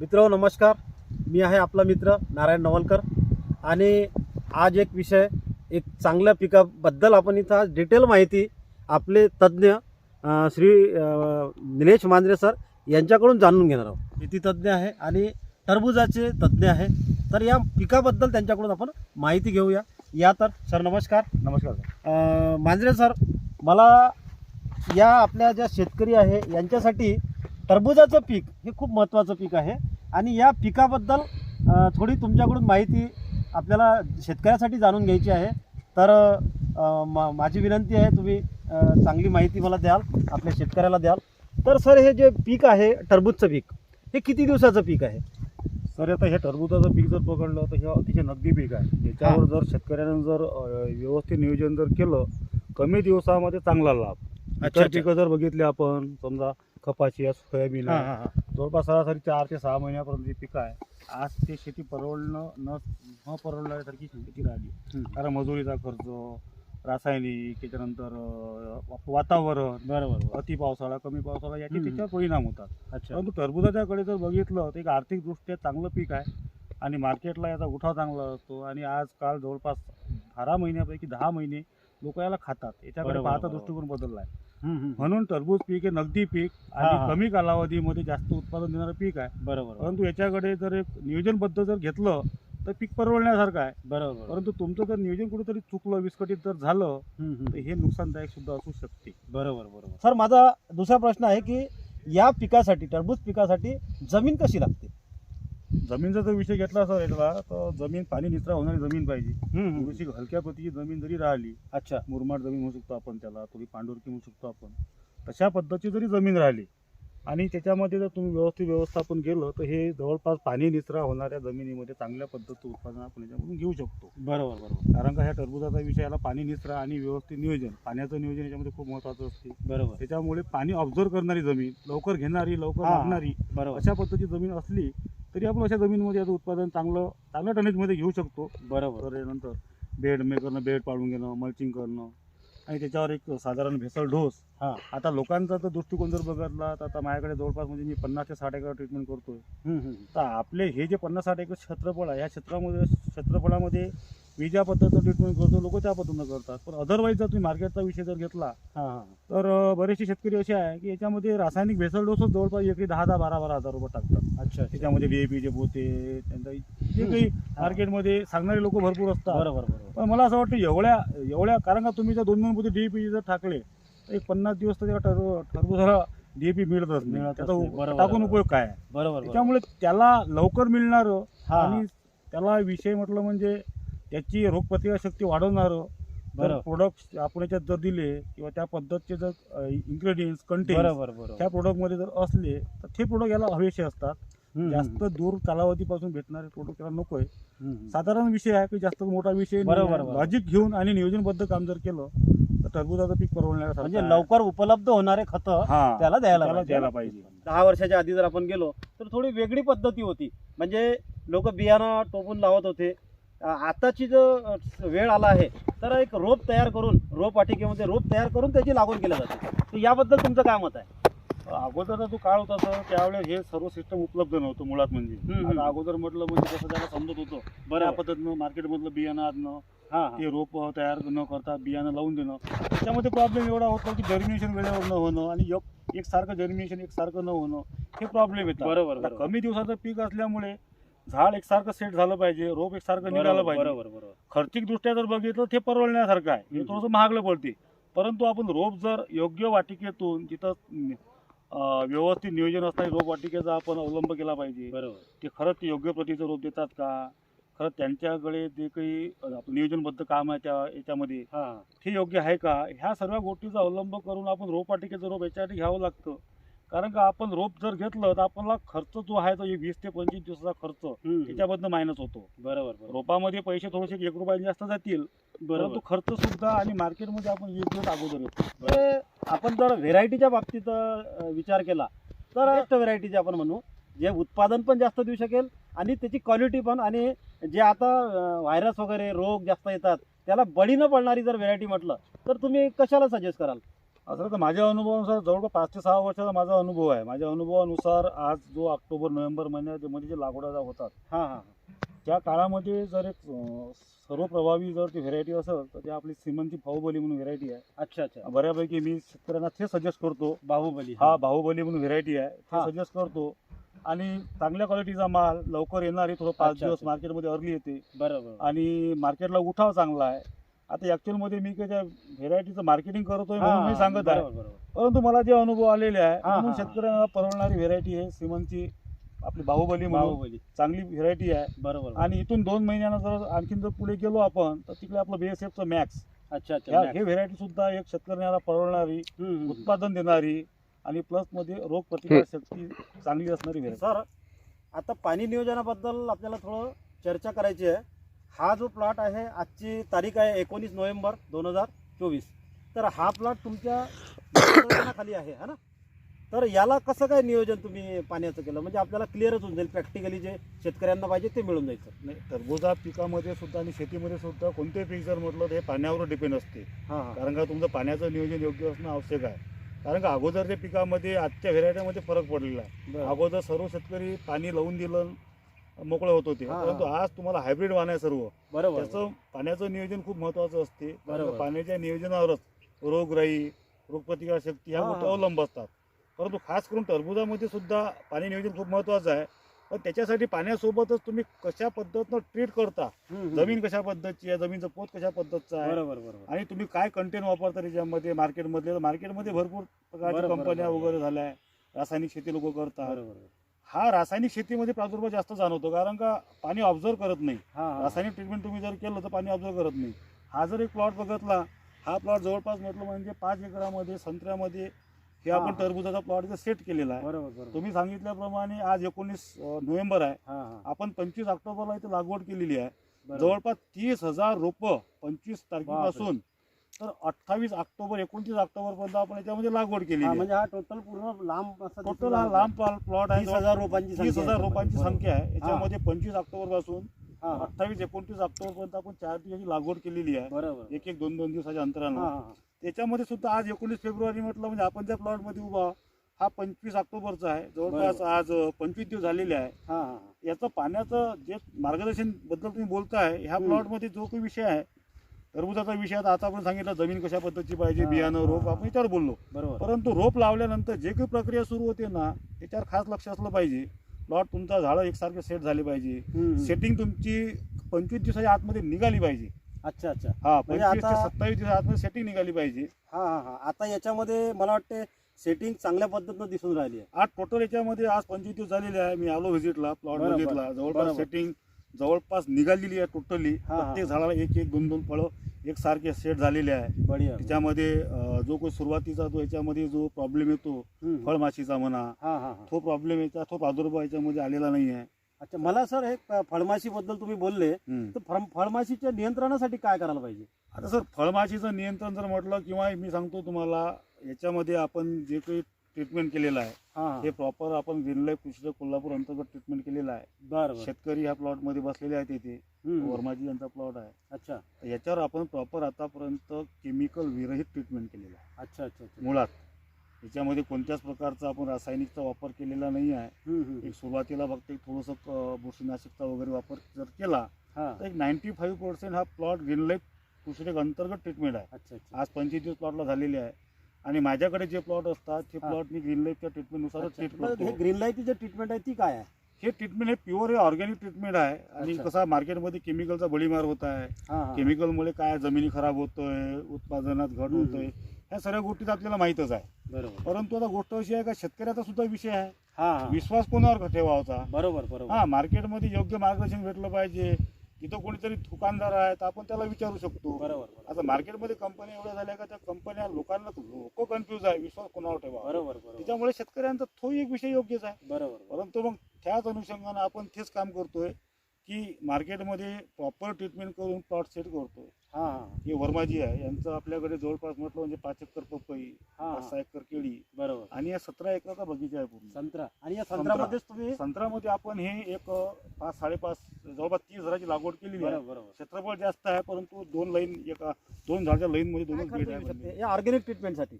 मित्र नमस्कार. मी आहे आपला मित्र नारायण नवलकर. आणि आज एक विषय एक चांगल्या पिकाबद्दल आपण इथं आज डिटेल माहिती आपले तज्ज्ञ श्री निलेश मांजरे सर यांच्याकडून जाणून घेणार आहोत. शेती तज्ज्ञ आहे आणि टरबुजाचे तज्ज्ञ आहे. तर या पिकाबद्दल त्यांच्याकडून आपण माहिती घेऊया. या तर सर नमस्कार. नमस्कार सर. मांजरे सर मला या आपल्या ज्या शेतकरी आहे यांच्यासाठी टरबुजाचं पीक हे खूप महत्त्वाचं पीक आहे. आणि या पिकाबद्दल थोडी तुमच्याकडून माहिती आपल्याला शेतकऱ्यासाठी जाणून घ्यायची आहे. तर मा- माझी विनंती आहे तुम्ही चांगली माहिती मला द्याल आपल्या शेतकऱ्याला द्याल. तर सर हे जे पीक आहे टरबूजचं पीक हे किती दिवसाचं पीक आहे? सर आता हे टरबुजाचं पीक जर पकडलं तर हे अतिशय नगदी पीक आहे. याच्यावर जर शेतकऱ्यानं जर व्यवस्थित नियोजन जर केलं कमी दिवसामध्ये चांगला लाभ. अच्छा. पिकं जर बघितली आपण समजा कपाशी आहे सोयाबीन आहे जवळपास सरासरी चार ते सहा महिन्यापर्यंत पिकं आहे आज ते शेती परवडणं न न परवडण्यासारखी शेती राहिली. कारण मजुरीचा खर्च रासायनिक त्याच्यानंतर अं, वातावरण बरोबर अति पावसाळा कमी पावसाळा याचे. त्याच्यावर परिणाम होतात अच्छा परंतु टरबुजाच्याकडे जर बघितलं तर एक आर्थिकदृष्ट्या चांगलं पीक आहे आणि मार्केटला याचा उठाव चांगला असतो आणि आजकाल जवळपास बारा महिन्यापैकी दहा महिने लोक याला खातात याच्याकडे बरोबर, पाहता बरोबर. दृष्टिकोन बदलला आहे. म्हणून टरबूज पीक हे नगदी पीक. आणि कमी कालावधीमध्ये जास्त उत्पादन देणारं पीक आहे. बरोबर. परंतु याच्याकडे जर एक नियोजनबद्ध जर घेतलं तर पीक परवडण्यासारखं आहे. बरोबर. परंतु तुमचं जर नियोजन कुठेतरी चुकलं विस्कटीत जर झालं हं, हं. तर हे नुकसानदायक सुद्धा असू शकते. बरोबर बरोबर. सर माझा दुसरा प्रश्न आहे की या पिकासाठी टरबूज पिकासाठी जमीन कशी लागते? जमीनचा जर विषय घेतला असा यातला तर जमीन पाणी निचरा होणारी जमीन पाहिजे. हं, हं. थोडीशी हलक्या प्रतीची जमीन जरी राहिली अच्छा. मुरमाड जमीन म्हणू शकतो आपण त्याला थोडी पांडुरकी म्हणू शकतो आपण तशा पद्धतीची जरी जमीन राहिली आणि त्याच्यामध्ये जर तुम्ही व्यवस्थित व्यवस्थापन केलं तर हे जवळपास पाणी निचरा होणाऱ्या जमिनीमध्ये चांगल्या पद्धतीचं उत्पादन आपण याच्यामधून घेऊ शकतो. बरोबर बरोबर. कारण का ह्या टरबुजाचा विषय याला पाणी निचरा आणि व्यवस्थित नियोजन पाण्याचं नियोजन याच्यामध्ये खूप महत्त्वाचं असते. बरोबर. त्याच्यामुळे पाणी ऑब्झर्व करणारी जमीन लवकर घेणारी लवकर हा. लागणारी बरोबर. अशा पद्धतीची जमीन असली तरी आपण अशा जमीनमध्ये याचं उत्पादन चांगलं चांगल्या टनेजमध्ये घेऊ शकतो. बरोबर. तर नंतर बेड मे करणं बेड पाडून घेणं मल्चिंग करणं आणि त्याच्यावर एक साधारण भेसळ डोस. हा. आता लोकांचा तर दृष्टिकोन जर बघितला तर आता माझ्याकडे जवळपास म्हणजे मी पन्नास ते साठ एकर ट्रीटमेंट करतोय. तर आपले हे जे पन्नास साठ एकर क्षेत्रफळ आहे या क्षेत्रामध्ये क्षेत्रफळामध्ये मी ज्या पद्धतीनं ट्रीटमेंट करतो लोक त्या पद्धतीनं करतात. पण अदरवाईज जर तुम्ही मार्केटचा विषय जर घेतला तर बरेचसे शेतकरी असे आहे की याच्यामध्ये रासायनिक भेसळ डोसच जवळपास एकरी दहा दहा बारा बारा हजार रुपये टाकतात. अच्छा त्याच्यामध्ये डीएपी जे पोते त्यांचा जे काही मार्केटमध्ये सांगणारे लोक भरपूर असतात. बरोबर बरोबर. पण मला असं वाटतं एवढ्या एवढ्या कारण का तुम्ही जर दोन दोन पोते डीएपी जर टाकले तर एक पन्नास दिवस तर टरबूजाला डीएपी मिळतच त्याचा बरोबर, टाकून. उपयोग काय बरोबर त्याच्यामुळे त्याला लवकर मिळणारं आणि त्याला विषय म्हटलं म्हणजे त्याची रोगप्रतिकारशक्ती वाढवणारं बरोबर. प्रोडक्ट आपण याच्यात जर दिले किंवा त्या पद्धतीचे जर इन्ग्रेडियंट्स कंटेंट बरोबर बरोबर त्या प्रोडक्टमध्ये जर असले तर ते प्रोडक्ट याला हवेसे असतात जास्त दूर कालावधीपासून भेटणारे प्रोडक्ट त्याला नकोय. साधारण विषय आहे की जास्त मोठा विषय बरोबर, बरोबर. लॉजिक घेऊन आणि नियोजनबद्ध काम जर केलं तर टरबुजाचं पीक परवडण्यासारखं म्हणजे आहे. लवकर उपलब्ध होणारे खत हा त्याला द्यायला त्याला. द्यायला पाहिजे दहा वर्षाच्या आधी जर आपण गेलो तर थोडी वेगळी पद्धती होती म्हणजे लोक बियाणं टोपून लावत होते आताची जो वेळ आला आहे तर एक रोप तयार करून रोप वाटिकेमध्ये रोप तयार करून त्याची लागवड केली जाते तर याबद्दल तुमचं काय मत आहे अगोदरचा जो काळ होता सर त्यावेळेस हे सर्व सिस्टम उपलब्ध नव्हतं मुळात म्हणजे. आता अगोदर म्हटलं म्हणजे कसं त्याला समजत होतं बऱ्या पद्धतीनं मार्केटमधलं बियाणं आणणं हा हा. ते रोप तयार न करता बियाणं लावून देणं त्यामध्ये प्रॉब्लेम एवढा होतो की जर्मिनेशन वेळेवर न होणं आणि एक एकसारखं जर्मिनेशन एकसारखं न होणं हे प्रॉब्लेम येतात बरोबर. कमी दिवसाचं पीक असल्यामुळे झाड एकसारखं सेट झालं पाहिजे रोप एकसारखं निघालं पाहिजे. बरोबर बरोबर. खर्चिक दृष्ट्या जर बघितलं ते परवडण्यासारखं आहे. हे हम्म. थोडंसं महागलं पडते. परंतु आपण रोप जर योग्य वाटिकेतून जिथं अं, व्यवस्थित नियोजन असणारी रोप वाटिकेचा आपण अवलंब केला पाहिजे. बरोबर. ते खरंच ते योग्य प्रतीचं रोप देतात का? खरंच त्यांच्याकडे जे काही अं, आपलं नियोजनबद्ध काम आहे त्या याच्यामध्ये हा. ते योग्य आहे का? ह्या सर्व गोष्टीचा अवलंब करून आपण रोप वाटिकेचं रोप याच्यासाठी घ्यावं लागतं. कारण का आपण रोप जर घेतलं तर आपला खर्च जो आहे तो वीस ते पंचवीस दिवसाचा खर्च. त्याच्यामधनं मायनस होतो. बरोबर रोपामध्ये पैसे थोडेसे एक रुपयाने जास्त जातील बरोबर. परंतु खर्च सुद्धा आणि मार्केटमध्ये आपण वीस दिवस अगोदर येतो. आपण जर व्हेरायटीच्या बाबतीत विचार केला तर बेस्ट व्हेरायटीचे आपण म्हणू जे उत्पादन पण जास्त देऊ शकेल आणि त्याची क्वालिटी पण आणि जे आता व्हायरस वगैरे रोग जास्त येतात त्याला बळी न पडणारी जर व्हेरायटी म्हटलं तर तुम्ही कशाला सजेस्ट कराल? असं तर माझ्या अनुभवानुसार जवळपास पाच ते सहा वर्षाचा माझा अनुभव आहे. माझ्या अनुभवानुसार आज जो ऑक्टोबर नोव्हेंबर महिन्यामध्ये जे लागवडा होतात हा हा त्या काळामध्ये जर एक अं, सर्वप्रभावी जर ती व्हेरायटी असेल तर ती आपली सिमनची भाऊबली म्हणून व्हेरायटी आहे. अच्छा अच्छा. बऱ्यापैकी मी शेतकऱ्यांना ते सजेस्ट करतो. बाहुबली हा बाहुबली म्हणून व्हेरायटी आहे. हा. सजेस्ट करतो. आणि चांगल्या क्वालिटीचा माल लवकर येणारी थोडं पाच दिवस. मार्केटमध्ये अर्ली येते. बरोबर आणि मार्केटला उठाव चांगला आहे. आता ऍक्च्युअलमध्ये मी काही त्या व्हेरायटीचं मार्केटिंग करतोय म्हणून मी सांगत आहे बरोबर, बरोबर. परंतु मला जे अनुभव आलेले आहे म्हणून हा. शेतकऱ्यांना परवडणारी व्हेरायटी आहे सिमनची आपली बाहुबली म्हणून बाहुबली चांगली व्हेरायटी आहे बरोबर आणि इथून दोन महिन्यानं जर आणखीन जर पुढे गेलो आपण तर तिकडे आपलं बीएसएफचं मॅक्स अच्छा अच्छा. हे व्हेरायटी सुद्धा एक शेतकऱ्याला परवडणारी. उत्पादन देणारी आणि प्लसमध्ये रोग प्रतिकार शक्ती चांगली असणारी व्हेरायटी सर आता पाणी नियोजनाबद्दल आपल्याला थोडं चर्चा करायची आहे हा जो प्लॉट आहे आजची तारीख आहे एकोणीस नोव्हेंबर दोन हजार चोवीस. तर हा प्लॉट तुमच्या खाली आहे है ना? तर याला कसं काय नियोजन तुम्ही पाण्याचं केलं? म्हणजे आपल्याला क्लिअरच होऊन जाईल प्रॅक्टिकली जे शेतकऱ्यांना पाहिजे ते मिळून जायचं. नाही टरबूजा पिकामध्ये सुद्धा आणि शेतीमध्ये सुद्धा कोणतेही पीक जर म्हटलं हे पाण्यावर डिपेंड असते. हां हां. कारण का तुमचं पाण्याचं नियोजन योग्य असणं आवश्यक आहे. कारण का अगोदरच्या पिकामध्ये आजच्या व्हेरायटीमध्ये फरक पडलेला आहे. अगोदर सर्व शेतकरी पाणी लावून दिलं मोकळे होत होते. हा. परंतु आज तुम्हाला हायब्रिड वाण आहे सर्व. बरोबर. त्याचं पाण्याचं नियोजन खूप महत्वाचं असते. कारण बरोबर. का पाण्याच्या नियोजनावरच रोगराई रोगप्रतिकार शक्ती ह्या हा, गोष्टी हा. अवलंब असतात. परंतु खास करून टरबुजामध्ये सुद्धा पाणी नियोजन खूप महत्वाचं आहे. पण त्याच्यासाठी पाण्यासोबतच तुम्ही कशा पद्धतीनं ट्रीट करता? हम्म, हम्म. जमीन कशा पद्धतीची आहे? जमीनचं पोत कशा पद्धतीचं आहे? बरोबर बरोबर. आणि तुम्ही काय कंटेन वापरता त्याच्यामध्ये मार्केटमधले मार्केटमध्ये भरपूर प्रकारच्या बरोबर, कंपन्या बरोबर. वगैरे झाल्या आहे. रासायनिक शेती लोक करतात. बरोबर. हा रासायनिक शेतीमध्ये प्रादुर्भाव जास्त जाणवतो कारण का पाणी ऑब्झर्व करत नाही. रासायनिक ट्रीटमेंट तुम्ही जर केलं तर पाणी ऑब्झर्व करत नाही. हा जर एक प्लॉट बघितला हा प्लॉट जवळपास म्हटलं म्हणजे पाच एकरामध्ये संत्र्यामध्ये हे आपण. टरबुजाचा प्लॉट सेट केलेला आहे. बरोबर तुम्ही सांगितल्याप्रमाणे आज एकोणीस नोव्हेंबर आहे. आपण पंचवीस ऑक्टोबरला इथे लागवड केलेली आहे. जवळपास तीस हजार रोपं पंचवीस तारखेपासून तर अठ्ठावीस ऑक्टोबर एकोणतीस ऑक्टोबर पर्यंत आपण याच्यामध्ये लागवड केली हां, म्हणजे हा टोटल पूर्ण लांब असा टोटल हा. लांब प्लॉट आहे तीस हजार रोपांची तीस संख्या हजार आहे रोपांची बरोबर. संख्या आहे याच्यामध्ये पंचवीस ऑक्टोबरपासून हां, हां. अठ्ठावीस एकोणतीस ऑक्टोबर पर्यंत आपण चार दिवसाची लागवड केलेली आहे बरोबर एक एक दोन दोन दिवसाच्या अंतरानं हां, हां. त्याच्यामध्ये सुद्धा आज एकोणीस फेब्रुवारी म्हटलं म्हणजे आपण त्या प्लॉटमध्ये उभा हा पंचवीस ऑक्टोबरचा आहे जवळपास बरोबर. आज पंचवीस दिवस झालेले आहे हां, हां. याचं पाण्याचं जे मार्गदर्शनबद्दल तुम्ही बोलताय ह्या हम्म. प्लॉटमध्ये जो काही विषय आहे टरबुजाचा विषय आता आपण सांगितलं जमीन कशा पद्धतीची पाहिजे बियाणं रोप. आपण याच्यावर बोललो. बरोबर. परंतु रोप लावल्यानंतर जे काही प्रक्रिया सुरू होते ना त्याच्यावर खास लक्ष असलं पाहिजे. प्लॉट तुमचा झाडं एकसारखे सेट झाले पाहिजे. सेटिंग तुमची पंचवीस दिवसाच्या आतमध्ये निघाली पाहिजे. अच्छा अच्छा. हा म्हणजे पंचवीस ते आता- सत्तावीस दिवसाच्या आतमध्ये सेटिंग निघाली पाहिजे. हा हा हा. आता याच्यामध्ये मला वाटते सेटिंग चांगल्या पद्धतीनं दिसून राहिली आहे. आज टोटल याच्यामध्ये आज पंचवीस दिवस झालेले आहे. मी आलो व्हिजिटला प्लॉट बघितला जवळपास. सेटिंग जवळपास निघाली आहे टोटली हा, हा. प्रत्येक झाडाला एक एक दोन दोन फळं एकसारखे सेट झालेले आहे बढिया त्याच्यामध्ये अं, जो काही सुरुवातीचा जो याच्यामध्ये जो प्रॉब्लेम येतो हम्म. फळमाशीचा म्हणा हा हा हा तो प्रॉब्लेम याचा तो प्रादुर्भाव याच्यामध्ये आलेला नाही आहे अच्छा मला सर हे फळमाशी बद्दल तुम्ही बोलले हम्म. तर फळ- फळमाशीच्या नियंत्रणासाठी काय करायला पाहिजे आता सर फळमाशीचं नियंत्रण जर म्हटलं किंवा मी सांगतो तुम्हाला याच्यामध्ये आपण जे काही ट्रीटमेंट केलेलं आहे. हा. प्रॉपर आपण ग्रीनलाईफ कृषी कोल्हापूर अंतर्गत ट्रीटमेंट केलेलं आहे. बरं शेतकरी ह्या प्लॉटमध्ये बसलेले आहेत इथे. वर्माजी यांचा प्लॉट आहे. अच्छा. तर याच्यावर आपण प्रॉपर आतापर्यंत केमिकल विरहित ट्रीटमेंट केलेलं आहे. अच्छा अच्छा अच्छा. मुळात. याच्यामध्ये कोणत्याच प्रकारचा आपण रासायनिकचा वापर केलेला नाही आहे. एक सुरुवातीला फक्त एक थोडंसं बुरशीनाशकचा वगैरे वापर जर केला हा. तर एक नाईन्टी फाईव्ह पर्सेंट हा प्लॉट ग्रीनलाईफ कृषी अंतर्गत ट्रीटमेंट आहे. अच्छा आज पंचवीस दिवस प्लॉटला झालेले आहे. आणि माझ्याकडे जे प्लॉट असतात ते हा. प्लॉट मी ग्रीनलाईफच्या ट्रीटमेंटनुसारच अच्छा. ट्रीट मग हे करतो ग्रीन लाईटची जे ट्रीटमेंट आहे ती काय आहे? हे ट्रीटमेंट हे प्युअर हे ऑर्गॅनिक ट्रीटमेंट आहे. आणि अच्छा. कसा मार्केटमध्ये केमिकलचा बळीमार होत आहे. हा हा. केमिकलमुळे काय जमिनी खराब होतोय उत्पादनात घट हम्म. होतोय. ह्या सगळ्या गोष्टी तर आपल्याला माहीतच आहे. बरोबर. परंतु आता गोष्ट अशी आहे का शेतकऱ्याचा सुद्धा विषय आहे. हा हा. विश्वास कोणावर ठेवायचा? बरोबर बरोबर. हा मार्केटमध्ये योग्य मार्गदर्शन भेटलं पाहिजे. तिथं कोणीतरी दुकानदार आहे तर आपण त्याला विचारू शकतो. बरोबर बरोबर. आता मार्केटमध्ये कंपन्या एवढ्या झाल्या का त्या कंपन्या लोकांना लोक कन्फ्युज आहे विश्वास कोणावर ठेवा बरोबर बरोबर. त्याच्यामुळे शेतकऱ्यांचा तोही एक विषय योग्यच आहे. बरोबर. परंतु मग त्याच अनुषंगानं आपण तेच काम करतोय. की मार्केटमध्ये प्रॉपर ट्रीटमेंट करून प्लॉट सेट करतोय हा हा वर्माजी आहे. यांचं आपल्याकडे जवळपास म्हटलं म्हणजे पाच एकर पपई हा. सहा एकर केळी. बरोबर. आणि या सतरा एकराचा बगीचा आहे पूर्ण. संत्रा. आणि या संत्रा. संत्र्यामध्येच तुम्ही संत्र्यामध्ये आपण हे एक पाच साडेपाच जवळपास तीस हजाराची लागवड आहे. बरोबर क्षेत्रफळ जास्त आहे परंतु दोन लाईन एका दोन झाडाच्या लाईन मध्ये दोनच बेड आहे. या ऑर्गॅनिक ट्रीटमेंटसाठी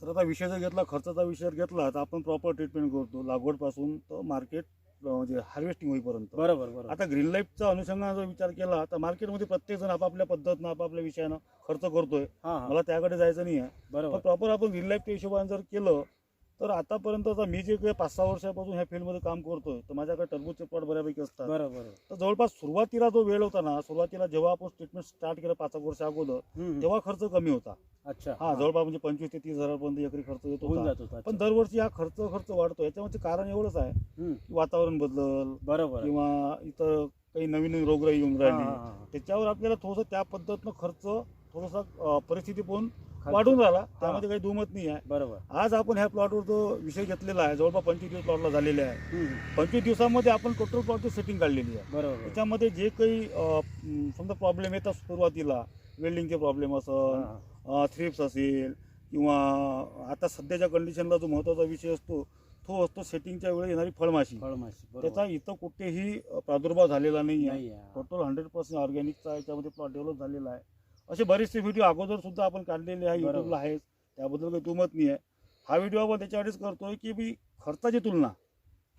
सर आता विषय जर घेतला खर्चाचा विषय घेतला तर आपण प्रॉपर ट्रीटमेंट करतो. लागवडपासून तर मार्केट म्हणजे हार्वेस्टिंग होईपर्यंत. बरोबर बरोबर. आता ग्रीन लाईफचा अनुषंगाने जर विचार केला तर मार्केटमध्ये प्रत्येक जण आपापल्या पद्धतीनं आपापल्या विषयानं खर्च करतोय. मला त्याकडे जायचं नाही आहे बरोबर प्रॉपर आपण ग्रीन लाईफच्या हिशोबाने जर केलं तर आतापर्यंत आता मी जे काही पाच सहा वर्षापासून ह्या फील्डमध्ये काम करतोय तर माझ्याकडे टरबूजचे प्लॉट बऱ्यापैकी असतात बरोबर तर जवळपास सुरुवातीला जो वेळ होता ना सुरुवातीला जेव्हा आपण ट्रीटमेंट स्टार्ट केलं पाच एक वर्ष अगोदर. तेव्हा खर्च कमी होता अच्छा हा जवळपास म्हणजे पंचवीस ते तीस हजारपर्यंत एकरी खर्च येत होऊन होता जात होता पण दरवर्षी हा खर्च खर्च वाढतो याच्यामध्ये कारण एवढंच आहे. की वातावरण बदल बरोबर किंवा इतर काही नवीन नवीन रोगराई येऊन राहिली. त्याच्यावर आपल्याला थोडंसं त्या पद्धतीनं खर्च थोडासा परिस्थिती खर्च. वाढून राहिला. त्यामध्ये काही दुमत नाही आहे. बरोबर. आज आपण ह्या प्लॉटवर जो विषय घेतलेला आहे जवळपास पंचवीस दिवस प्लॉटला झालेले आहे. पंचवीस दिवसामध्ये आपण टोटल प्लॉटची सेटिंग काढलेली आहे. बरोबर. त्याच्यामध्ये जे काही अं, समजा प्रॉब्लेम येतात सुरुवातीला वेल्डिंगचे प्रॉब्लेम असेल. थ्रिप्स असेल किंवा आता सध्याच्या कंडिशनला जो महत्त्वाचा विषय असतो तो असतो सेटिंगच्या वेळी येणारी फळमाशी. फळमाशी बरोबर. त्याचा इथं कुठेही अं, प्रादुर्भाव झालेला नाही आहे नाही आहे. टोटल हंड्रेड पर्सेंट ऑर्गॅनिकचा याच्यामध्ये प्लॉट डेव्हलप झालेला आहे. असे बरेचसे व्हिडिओ अगोदर सुद्धा आपण काढलेले आहे. युट्यूबला आहेच त्याबद्दल काही दुमत नाही आहे. हा व्हिडिओ आपण त्याच्यासाठीच करतोय की मी खर्चाची तुलना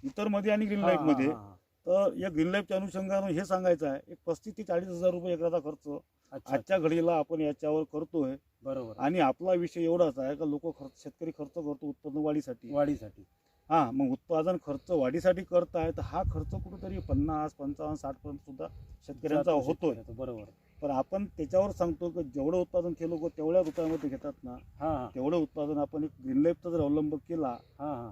इतरमध्ये आणि ग्रीन लाईफमध्ये हा, हा. तर या ग्रीन लाईफच्या अनुषंगानं हे सांगायचं आहे एक पस्तीस ते चाळीस हजार रुपये एकराचा खर्च आजच्या घडीला आपण याच्यावर करतोय. बरोबर. आणि आपला विषय एवढाच आहे का लोक खर्च शेतकरी खर्च करतो उत्पन्न वाढीसाठी. वाढीसाठी. हा मग उत्पादन खर्च वाढीसाठी करताय तर हा खर्च कुठेतरी पन्नास पंचावन्न साठ पर्यंत सुद्धा शेतकऱ्यांचा होतोय. बरोबर. पण आपण त्याच्यावर सांगतो की जेवढं उत्पादन केलं लोक तेवढ्या रुपयामध्ये घेतात ना. हा तेवढं उत्पादन आपण एक ग्रीन लाईफचा जर अवलंब केला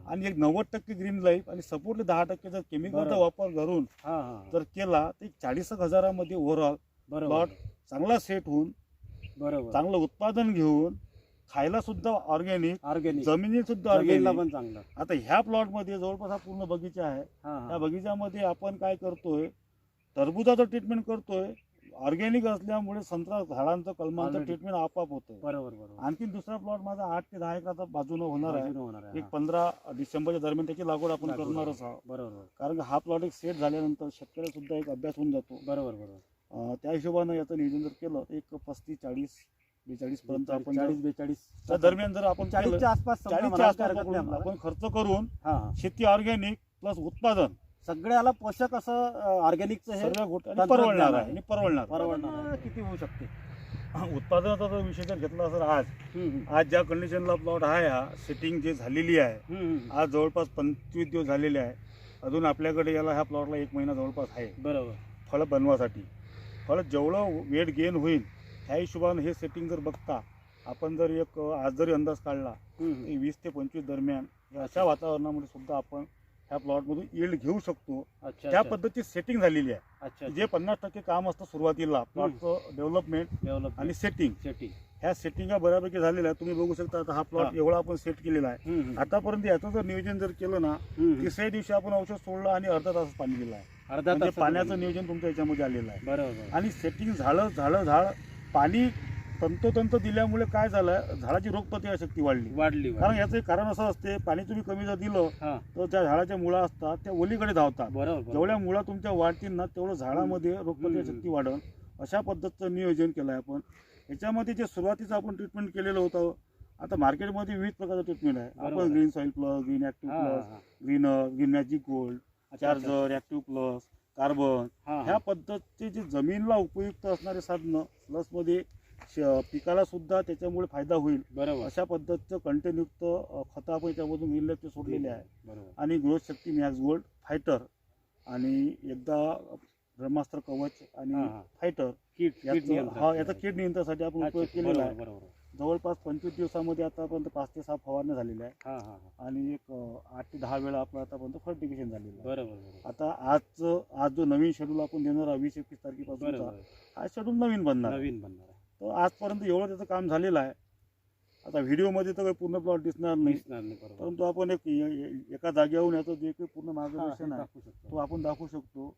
आणि एक नव्वद टक्के ग्रीन लाईफ आणि सपोर्टली दहा टक्के जर केमिकलचा. वापर करून जर केला तर एक चाळीस एक हजारामध्ये ओव्हरऑल बरोबर. प्लॉट चांगला सेट होऊन बरोबर. चांगलं उत्पादन घेऊन खायला सुद्धा ऑर्गॅनिक ऑर्गॅनिक जमिनीत सुद्धा ऑर्गॅनिक पण चांगलं. आता ह्या प्लॉटमध्ये जवळपास हा पूर्ण बगीचा आहे. हा त्या बगीच्यामध्ये आपण काय करतोय टरबुजाचं ट्रीटमेंट करतोय ऑर्गॅनिक असल्यामुळे संत्रा झाडांचं कलमांचं. ट्रीटमेंट आपाप होतंय. बरोबर बरोबर. आणखी दुसरा प्लॉट माझा आठ ते दहा एकराचा बाजूनं होणार आहे. एक. पंधरा डिसेंबरच्या दरम्यान त्याची लागवड आपण. करणारच आहोत. बरोबर कारण हा प्लॉट एक सेट झाल्यानंतर शेतकऱ्याला सुद्धा एक अभ्यास होऊन जातो. बरोबर बरोबर. त्या हिशोबानं याचं नियोजन जर केलं तर एक पस्तीस चाळीस बेचाळीस पर्यंत आपण चाळीस बेचाळीस. त्या दरम्यान जर आपण चाळीसच्या आसपास आपण खर्च करून शेती ऑर्गॅनिक प्लस उत्पादन सगळ्याला पोषक असं ऑर्गॅनिकचं हे आणि परवडणार आहे. आणि परवडणार परवडणार आहे. किती होऊ शकते उत्पादनाचा जर विषय जर घेतला असेल आज. आज ज्या कंडिशनला प्लॉट आहे हा सेटिंग जे झालेली आहे. आज जवळपास पंचवीस दिवस झालेले आहे अजून आपल्याकडे याला ह्या प्लॉटला एक महिना जवळपास आहे बरोबर फळं बनवासाठी फळं जेवढं वेट गेन होईल त्या हिशोबानं हे सेटिंग जर बघता आपण जर एक आज जरी अंदाज काढला. तर वीस ते पंचवीस दरम्यान या अशा वातावरणामध्ये सुद्धा आपण ह्या प्लॉटमधून yield घेऊ शकतो. अच्छा त्या अच्छा. पद्धतीची सेटिंग झालेली आहे. अच्छा जे पन्नास टक्के काम असतं सुरुवातीला प्लॉटचं डेव्हलपमेंट डेव्हलप आणि सेटिंग शेती ह्या सेटिंग बऱ्यापैकी झालेल्या आहे तुम्ही बघू शकता आता हा प्लॉट हा. एवढा आपण सेट केलेला आहे. आतापर्यंत याचं जर नियोजन जर केलं ना. तिसऱ्या दिवशी आपण औषध सोडलं आणि अर्धा तास पाणी दिलं आहे. अर्धा म्हणजे तास पाण्याचं नियोजन तुमच्या याच्यामध्ये आलेलं आहे. बरोबर. बरोबर. आणि सेटिंग झालं झालं झाड पाणी तंतोतंत दिल्यामुळे काय झालं? झाडाची रोगप्रतिकारशक्ती वाढली. वाढली कारण याचं एक कारण असं असते पाणी तुम्ही कमी जर दिलं हा. तर ज्या झाडाच्या मुळा असतात त्या ओलीकडे धावतात. बरोबर बरोबर. जेवढ्या मुळा तुमच्या वाढतील ना तेवढं झाडामध्ये रोगप्रतिकारशक्ती वाढन अशा पद्धतीचं नियोजन केलं आहे आपण. याच्यामध्ये जे सुरुवातीचं आपण ट्रीटमेंट केलेलं होतं आता मार्केटमध्ये विविध प्रकारचं ट्रीटमेंट आहे. बरोबर आपण आहे. Green soil plus green active हा, हा, प्लस हा. ग्रीनर ग्रीन मॅजिक गोल्ड अच्छा, अच्छा. चार्जर ॲक्टिव्ह प्लस कार्बन हा, हा. ह्या पद्धतीचे जे जमीनला उपयुक्त असणारे साधनं प्लसमध्ये पिकाला सुद्धा त्याच्यामुळे फायदा होईल बरोबर अशा पद्धतीचं कंटेनयुक्त खतं आपण त्यामधून ग्रीन लॅबचे सोडलेले आहे बरोबर आणि growth Shakti max gold fighter आणि एकदा ब्रह्मास्त्र कवच आणि. फायटर नियंत्रण. हा याचा कीड नियंत्रणासाठी आपण उपयोग केलेला आहे बरोबर. जवळपास पंचवीस दिवसामध्ये आतापर्यंत पाच ते सहा फवारण्या झालेल्या आहे. आणि एक आठ ते दहा वेळा आपलं आतापर्यंत फर्टिफिकेशन झालेलं आहे आता आजचं आज जो नवीन शेड्यूल आपण देणार वीस एकवीस तारखेपासूनचा बरोबर हा शेड्यूल नवीन बनणार. नवीन बनणार. तर आजपर्यंत एवढं त्याचं काम झालेलं आहे. आता व्हिडिओमध्ये तर काही पूर्ण प्लॉट दिसणार नाही. दिसणार नाही बरोबर. परंतु आपण एक ए- ए- एका जागेवरून याचं जे काही पूर्ण मार्गदर्शन आहे टाकू शकतो. तो आपण दाखवू शकतो.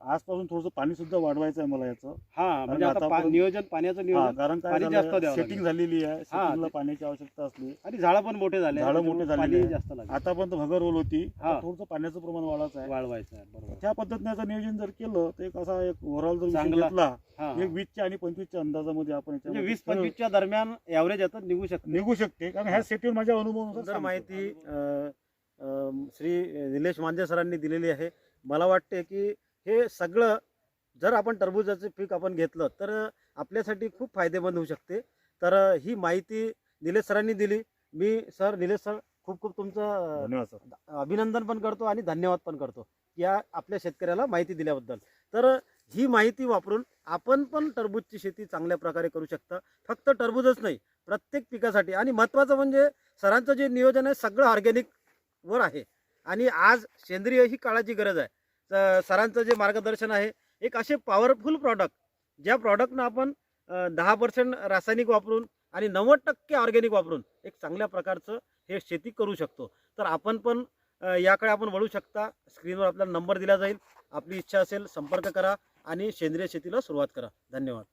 आजपासून थोडंसं पाणी सुद्धा वाढवायचं आहे मला याचं. हा म्हणजे आता पा- आतापर्यंत- नियोजन पाण्याचं हा, नियोजन. कारण काय पाणी जास्त झालं द्यावं सेटिंग लागेल. झालेली आहे हा, सेटिंगला ते- पाण्याची आवश्यकता असली. आणि झाडं पण मोठे झाले झाडं मोठे त्याच्यामुळे झालेली पाणी आहे. जास्त लागेल. आतापर्यंत भगर रोल होती हा. आता थोडंसं पाण्याचं प्रमाण वाढायचं आहे. वाळवायचं आहे बरोबर. त्या पद्धतीने याचं नियोजन जर केलं तर एक असा एक ओव्हरऑल जर विषय चांगला. घेतला हा. एक वीसच्या आणि पंचवीसच्या अंदाजामध्ये आपण म्हणजे याच्यामध्ये वीस पंचवीसच्या दरम्यान एव्हरेज यातच निघू शकते. निघू शकते. कारण ह्या सेटिंग माझ्या अनुभवानुसार सुंदर सांगतो. माहिती अ, अ, श्री निलेश मांजे सरांनी दिलेली आहे. मला वाटते की हे सगळं जर आपण टरबूजाचं पीक आपण घेतलं तर आपल्यासाठी खूप फायदेमंद होऊ शकते. तर ही माहिती निलेश सरांनी दिली. मी सर निलेश सर खूप खूप तुमचं धन्यवाद सर. अभिनंदन पण करतो आणि धन्यवाद पण करतो या आपल्या शेतकऱ्याला माहिती दिल्याबद्दल. तर ही माहिती वापरून आपण पण टरबूजची शेती चांगल्या प्रकारे करू शकता. फक्त टरबूजच नाही प्रत्येक पिकासाठी. आणि महत्त्वाचं म्हणजे सरांचं जे नियोजन आहे सगळं ऑर्गॅनिक वर आहे. आणि आज सेंद्रिय ही काळाची गरज आहे. सरांचं जे मार्गदर्शन आहे एक असे पॉवरफुल प्रॉडक्ट ज्या प्रॉडक्टनं आपण दहा पर्सेंट रासायनिक वापरून आणि नव्वद टक्के ऑर्गॅनिक वापरून एक चांगल्या प्रकारचं हे शेती करू शकतो. तर आपण पण याकडे आपण वळू शकता. स्क्रीनवर आपल्याला नंबर दिला जाईल. आपली इच्छा असेल संपर्क करा आणि सेंद्रिय शेतीला सुरुवात करा. धन्यवाद.